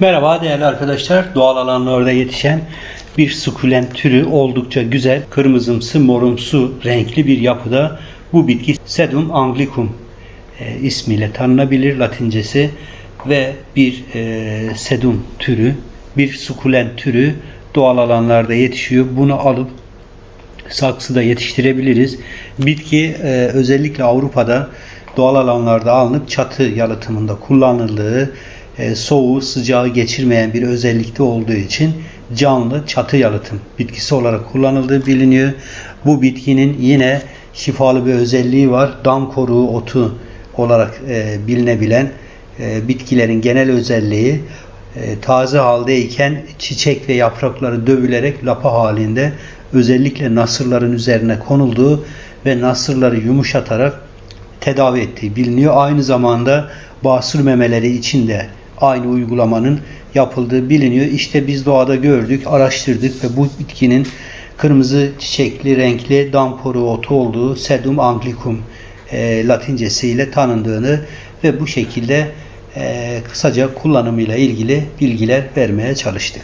Merhaba değerli arkadaşlar. Doğal alanlarda yetişen bir sukulent türü oldukça güzel, kırmızımsı, morumsu renkli bir yapıda bu bitki Sedum anglicum e, ismiyle tanınabilir latincesi ve bir e, sedum türü, bir sukulent türü doğal alanlarda yetişiyor. Bunu alıp saksıda yetiştirebiliriz. Bitki e, özellikle Avrupa'da doğal alanlarda alınıp çatı yalıtımında kullanıldığı e, soğuğu sıcağı geçirmeyen bir özellikte olduğu için canlı çatı yalıtım bitkisi olarak kullanıldığı biliniyor. Bu bitkinin yine şifalı bir özelliği var. Dam koruğu otu olarak e, bilinebilen e, bitkilerin genel özelliği e, taze haldeyken çiçek ve yaprakları dövülerek lapa halinde özellikle nasırların üzerine konulduğu ve nasırları yumuşatarak tedavi ettiği biliniyor. Aynı zamanda basur memeleri için de aynı uygulamanın yapıldığı biliniyor. İşte biz doğada gördük, araştırdık ve bu bitkinin kırmızı çiçekli renkli dam koruğu otu olduğu Sedum anglicum e, latincesiyle tanındığını ve bu şekilde e, kısaca kullanımıyla ilgili bilgiler vermeye çalıştık.